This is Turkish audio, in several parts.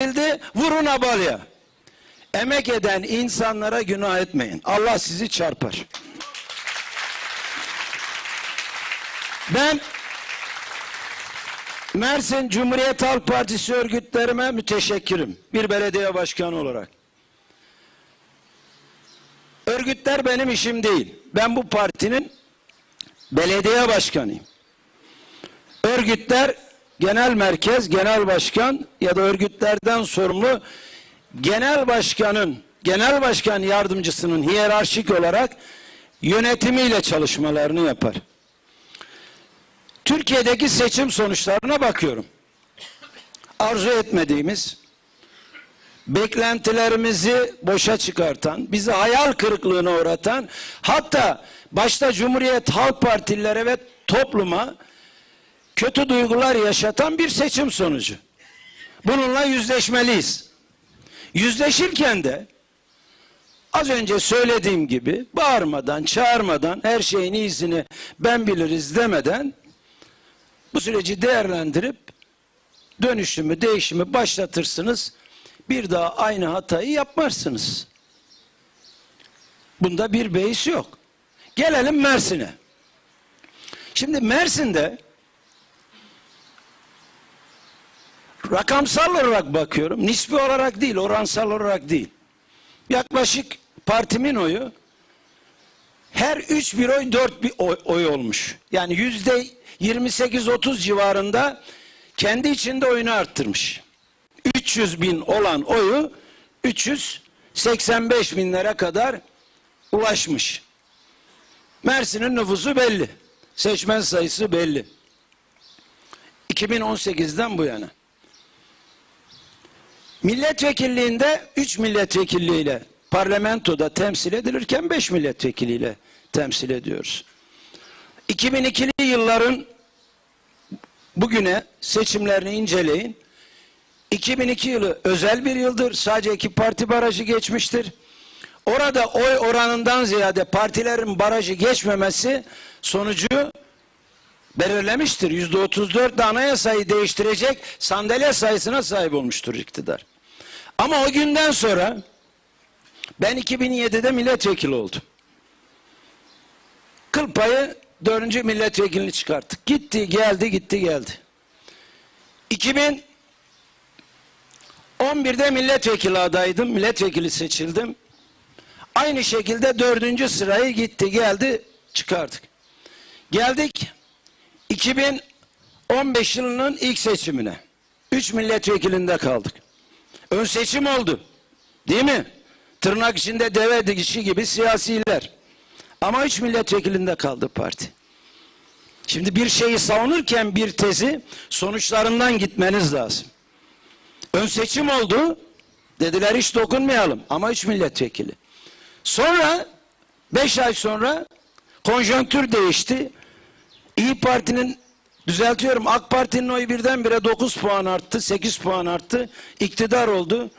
edildi, vurun abalya. Emek eden insanlara günah etmeyin. Allah sizi çarpar. Ben Mersin Cumhuriyet Halk Partisi örgütlerime müteşekkirim. Bir belediye başkanı olarak. Örgütler benim işim değil. Ben bu partinin belediye başkanıyım. Örgütler genel merkez, genel başkan ya da örgütlerden sorumlu genel başkanın, genel başkan yardımcısının hiyerarşik olarak yönetimiyle çalışmalarını yapar. Türkiye'deki seçim sonuçlarına bakıyorum. Arzu etmediğimiz, beklentilerimizi boşa çıkartan, bizi hayal kırıklığına uğratan, hatta başta Cumhuriyet Halk Partililere ve topluma kötü duygular yaşatan bir seçim sonucu. Bununla yüzleşmeliyiz. Yüzleşirken de az önce söylediğim gibi bağırmadan, çağırmadan, her şeyin iyisini ben biliriz demeden bu süreci değerlendirip dönüşümü, değişimi başlatırsınız. Bir daha aynı hatayı yapmazsınız. Bunda bir beis yok. Gelelim Mersin'e. Şimdi Mersin'de rakamsal olarak bakıyorum. Nispi olarak değil, oransal olarak değil. Yaklaşık partimin oyu her üç bir oy dört bir oy, oy olmuş. Yani yüzde 28-30 civarında kendi içinde oyunu arttırmış. 300 bin olan oyu 385 binlere kadar ulaşmış. Mersin'in nüfusu belli. Seçmen sayısı belli. 2018'den bu yana. Milletvekilliğinde 3 milletvekilliğiyle parlamentoda temsil edilirken 5 milletvekiliyle temsil ediyoruz. 2002'li yılların bugüne seçimlerini inceleyin. 2002 yılı özel bir yıldır. Sadece iki parti barajı geçmiştir. Orada oy oranından ziyade partilerin barajı geçmemesi sonucu belirlemiştir. Yüzde 34 de anayasayı değiştirecek sandalye sayısına sahip olmuştur iktidar. Ama o günden sonra ben 2007'de milletvekili oldum. Kıl payı dördüncü milletvekilini çıkarttık. Gitti geldi gitti geldi. 2011'de milletvekili adaydım. Milletvekili seçildim. Aynı şekilde dördüncü sırayı gitti geldi çıkardık. Geldik 2015 yılının ilk seçimine. Üç milletvekilinde kaldık. Ön seçim oldu. Değil mi? Tırnak içinde deve dikişi gibi siyasiler. Ama üç milletvekilinde kaldı parti. Şimdi bir şeyi savunurken bir tezi sonuçlarından gitmeniz lazım. Ön seçim oldu. Dediler hiç dokunmayalım ama üç milletvekili. Sonra beş ay sonra konjonktür değişti. İyi Parti'nin düzeltiyorum AK Parti'nin oyu birdenbire 9 puan arttı, 8 puan arttı. İktidar oldu.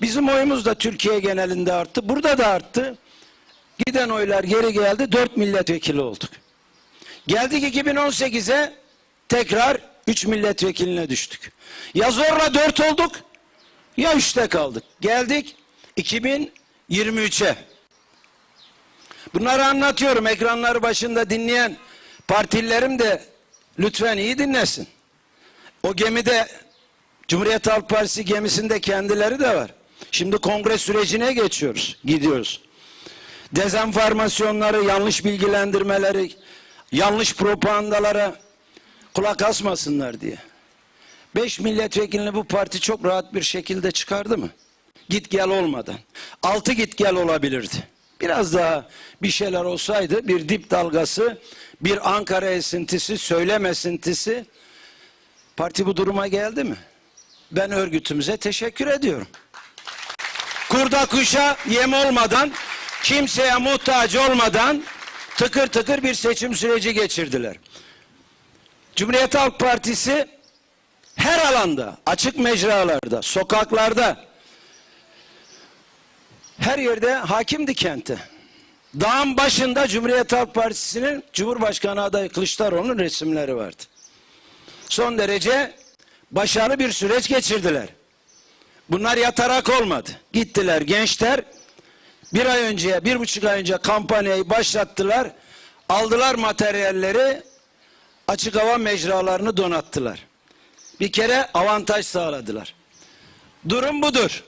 Bizim oyumuz da Türkiye genelinde arttı. Burada da arttı. Giden oylar geri geldi. 4 milletvekili olduk. Geldik 2018'e tekrar 3 milletvekiline düştük. Ya zorla 4 olduk ya 3'te kaldık. Geldik 2023'e. Bunları anlatıyorum. Ekranları başında dinleyen partililerim de lütfen iyi dinlesin. O gemide Cumhuriyet Halk Partisi gemisinde kendileri de var. Şimdi kongre sürecine geçiyoruz, gidiyoruz. Dezenformasyonları, yanlış bilgilendirmeleri, yanlış propagandalara kulak asmasınlar diye. Beş milletvekilini bu parti çok rahat bir şekilde çıkardı mı? Git gel olmadan. Altı git gel olabilirdi. Biraz daha bir şeyler olsaydı bir dip dalgası, bir Ankara esintisi, söylem esintisi parti bu duruma geldi mi? Ben örgütümüze teşekkür ediyorum. Kurda kuşa yem olmadan, kimseye muhtaç olmadan tıkır tıkır bir seçim süreci geçirdiler. Cumhuriyet Halk Partisi her alanda, açık mecralarda, sokaklarda, her yerde hakimdi kente. Dağın başında Cumhuriyet Halk Partisi'nin Cumhurbaşkanı adayı Kılıçdaroğlu'nun resimleri vardı. Son derece başarılı bir süreç geçirdiler. Bunlar yatarak olmadı. Gittiler gençler bir ay önce, bir buçuk ay önce kampanyayı başlattılar. Aldılar materyalleri, açık hava mecralarını donattılar. Bir kere avantaj sağladılar. Durum budur.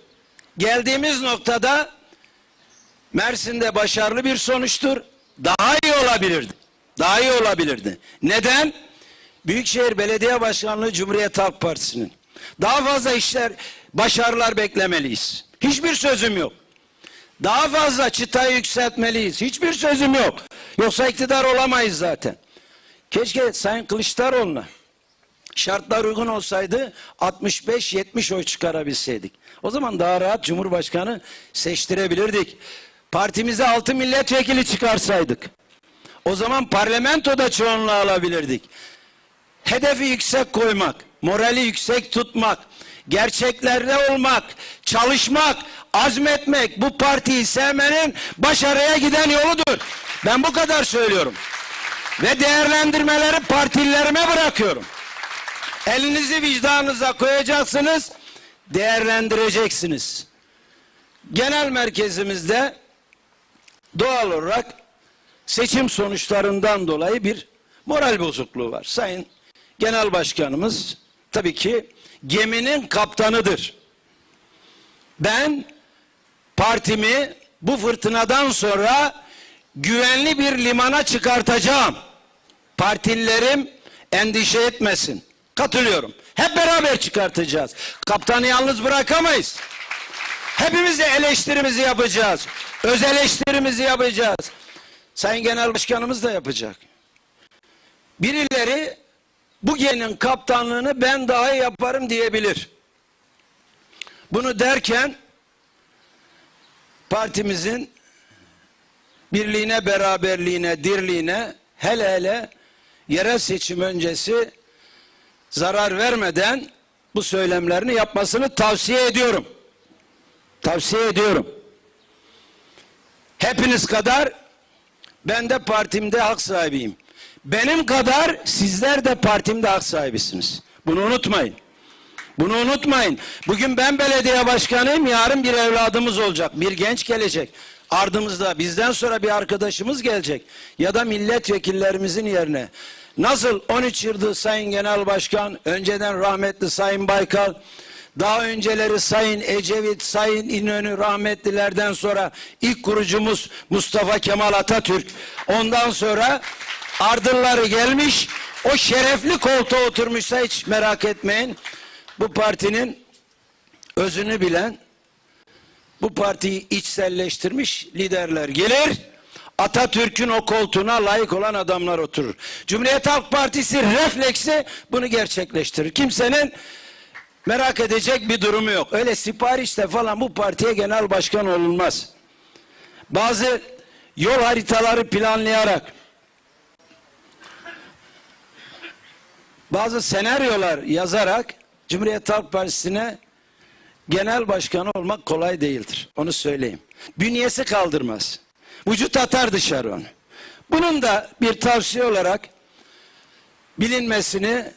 Geldiğimiz noktada Mersin'de başarılı bir sonuçtur. Daha iyi olabilirdi. Daha iyi olabilirdi. Neden? Büyükşehir Belediye Başkanlığı Cumhuriyet Halk Partisi'nin. Daha fazla işler, başarılar beklemeliyiz. Hiçbir sözüm yok. Daha fazla çıtayı yükseltmeliyiz. Hiçbir sözüm yok. Yoksa iktidar olamayız zaten. Keşke Sayın Kılıçdaroğlu'na şartlar uygun olsaydı 65-70 oy çıkarabilseydik. O zaman daha rahat Cumhurbaşkanı seçtirebilirdik. Partimize 6 milletvekili çıkarsaydık. O zaman parlamentoda çoğunluğu alabilirdik. Hedefi yüksek koymak, morali yüksek tutmak, gerçeklerde olmak, çalışmak, azmetmek bu partiyi sevmenin başarıya giden yoludur. Ben bu kadar söylüyorum. Ve değerlendirmeleri partililerime bırakıyorum. Elinizi vicdanınıza koyacaksınız, değerlendireceksiniz. Genel merkezimizde doğal olarak seçim sonuçlarından dolayı bir moral bozukluğu var. Sayın Genel Başkanımız tabii ki geminin kaptanıdır. Ben partimi bu fırtınadan sonra güvenli bir limana çıkartacağım. Partililerim endişe etmesin. Katılıyorum. Hep beraber çıkartacağız. Kaptanı yalnız bırakamayız. Hepimiz de eleştirimizi yapacağız. Öz eleştirimizi yapacağız. Sayın Genel Başkanımız da yapacak. Birileri bu geminin kaptanlığını ben daha iyi yaparım diyebilir. Bunu derken partimizin birliğine, beraberliğine, dirliğine hele hele yerel seçim öncesi zarar vermeden bu söylemlerini yapmasını tavsiye ediyorum. Tavsiye ediyorum. Hepiniz kadar ben de partimde hak sahibiyim. Benim kadar sizler de partimde hak sahibisiniz. Bunu unutmayın. Bunu unutmayın. Bugün ben belediye başkanıyım, yarın bir evladımız olacak, bir genç gelecek. Ardımızda bizden sonra bir arkadaşımız gelecek ya da milletvekillerimizin yerine. Nasıl 13 yıldır Sayın Genel Başkan, önceden rahmetli Sayın Baykal, daha önceleri Sayın Ecevit, Sayın İnönü rahmetlilerden sonra ilk kurucumuz Mustafa Kemal Atatürk. Ondan sonra ardılları gelmiş, o şerefli koltuğa oturmuşsa hiç merak etmeyin. Bu partinin özünü bilen, bu partiyi içselleştirmiş liderler gelir. Atatürk'ün o koltuğuna layık olan adamlar oturur. Cumhuriyet Halk Partisi refleksi bunu gerçekleştirir. Kimsenin merak edecek bir durumu yok. Öyle siparişte falan bu partiye genel başkan olunmaz. Bazı yol haritaları planlayarak bazı senaryolar yazarak Cumhuriyet Halk Partisi'ne genel başkanı olmak kolay değildir. Onu söyleyeyim. Bünyesi kaldırmaz. Vücut atar dışarı onu. Bunun da bir tavsiye olarak bilinmesini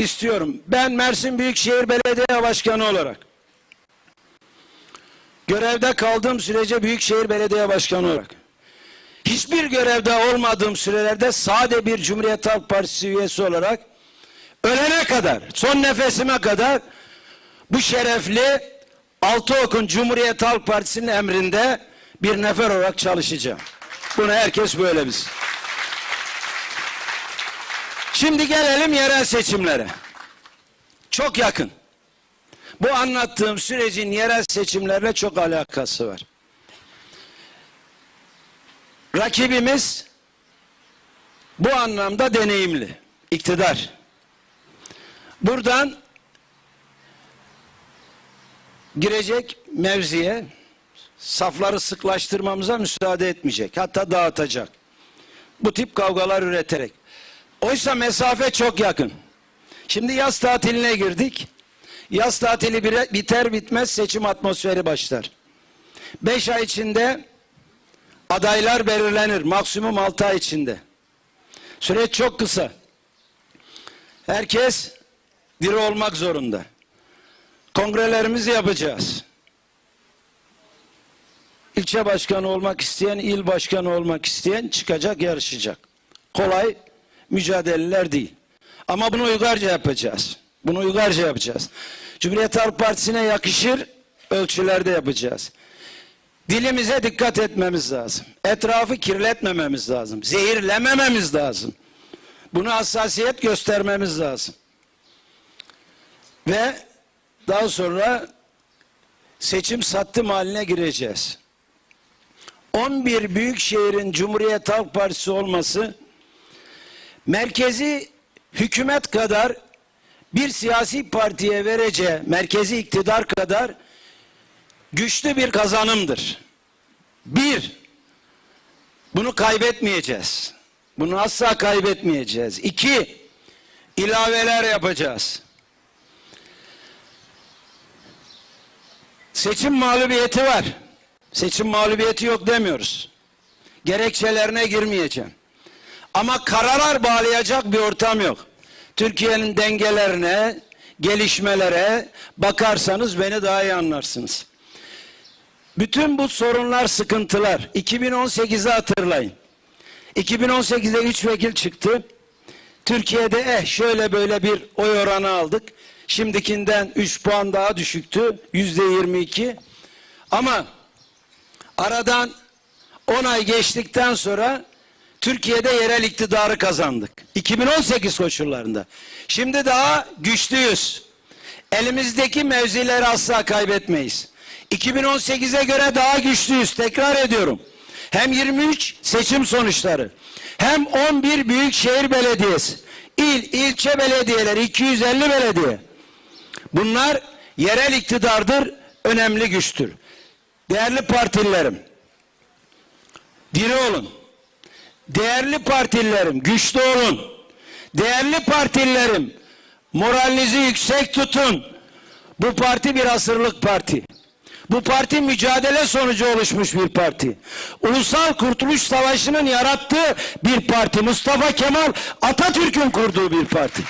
istiyorum. Ben Mersin Büyükşehir Belediye Başkanı olarak görevde kaldığım sürece Büyükşehir Belediye Başkanı olarak hiçbir görevde olmadığım sürelerde sade bir Cumhuriyet Halk Partisi üyesi olarak ölene kadar, son nefesime kadar bu şerefli Altıok'un Cumhuriyet Halk Partisi'nin emrinde bir nefer olarak çalışacağım. Bunu herkes böyle bilsin. Şimdi gelelim yerel seçimlere. Çok yakın. Bu anlattığım sürecin yerel seçimlerle çok alakası var. Rakibimiz bu anlamda deneyimli. İktidar. Buradan girecek mevziye safları sıklaştırmamıza müsaade etmeyecek. Hatta dağıtacak. Bu tip kavgalar üreterek. Oysa mesafe çok yakın. Şimdi yaz tatiline girdik. Yaz tatili biter bitmez seçim atmosferi başlar. Beş ay içinde adaylar belirlenir. Maksimum altı ay içinde. Süreç çok kısa. Herkes diri olmak zorunda. Kongrelerimizi yapacağız. İlçe başkanı olmak isteyen, il başkanı olmak isteyen çıkacak, yarışacak. Kolay mücadeleler değil. Ama bunu uygarca yapacağız. Bunu uygarca yapacağız. Cumhuriyet Halk Partisi'ne yakışır ölçülerde yapacağız. Dilimize dikkat etmemiz lazım. Etrafı kirletmememiz lazım. Zehirlemememiz lazım. Buna hassasiyet göstermemiz lazım. Ve daha sonra seçim sattım haline gireceğiz. 11 büyük şehrin Cumhuriyet Halk Partisi olması merkezi hükümet kadar bir siyasi partiye vereceği merkezi iktidar kadar güçlü bir kazanımdır. Bir, bunu kaybetmeyeceğiz. Bunu asla kaybetmeyeceğiz. İki, ilaveler yapacağız. Seçim mağlubiyeti var. Seçim mağlubiyeti yok demiyoruz. Gerekçelerine girmeyeceğim. Ama kararlar bağlayacak bir ortam yok. Türkiye'nin dengelerine, gelişmelere bakarsanız beni daha iyi anlarsınız. Bütün bu sorunlar, sıkıntılar 2018'i hatırlayın. 2018'de 3 vekil çıktı. Türkiye'de eh şöyle böyle bir oy oranı aldık. Şimdikinden 3 puan daha düşüktü. Yüzde 22. Ama aradan 10 ay geçtikten sonra Türkiye'de yerel iktidarı kazandık. 2018 koşullarında. Şimdi daha güçlüyüz. Elimizdeki mevzileri asla kaybetmeyiz. 2018'e göre daha güçlüyüz. Tekrar ediyorum. Hem 23 seçim sonuçları hem 11 büyükşehir belediyesi, il, ilçe belediyeleri 250 belediye. Bunlar yerel iktidardır, önemli güçtür. Değerli partililerim, diri olun. Değerli partililerim, güçlü olun. Değerli partililerim, moralinizi yüksek tutun. Bu parti bir asırlık parti. Bu parti mücadele sonucu oluşmuş bir parti. Ulusal Kurtuluş Savaşı'nın yarattığı bir parti. Mustafa Kemal Atatürk'ün kurduğu bir parti.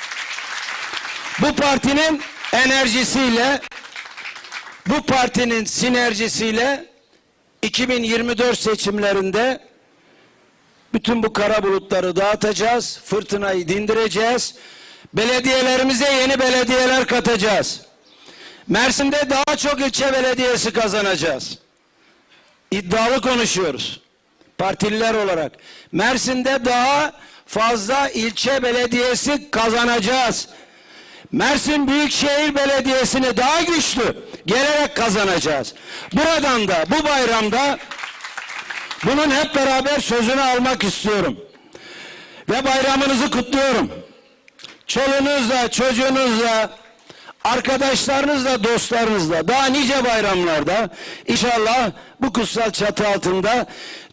Bu partinin enerjisiyle, bu partinin sinerjisiyle 2024 seçimlerinde bütün bu kara bulutları dağıtacağız, fırtınayı dindireceğiz. Belediyelerimize yeni belediyeler katacağız. Mersin'de daha çok ilçe belediyesi kazanacağız. İddialı konuşuyoruz. Partililer olarak. Mersin'de daha fazla ilçe belediyesi kazanacağız. Mersin Büyükşehir Belediyesi'ni daha güçlü gelerek kazanacağız. Buradan da bu bayramda bunun hep beraber sözünü almak istiyorum. Ve bayramınızı kutluyorum. Çoluğunuzla, çocuğunuzla, arkadaşlarınızla, dostlarınızla daha nice bayramlarda inşallah bu kutsal çatı altında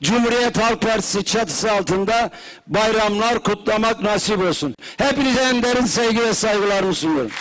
Cumhuriyet Halk Partisi çatısı altında bayramlar kutlamak nasip olsun. Hepinize en derin sevgi ve saygılarımı sunuyorum.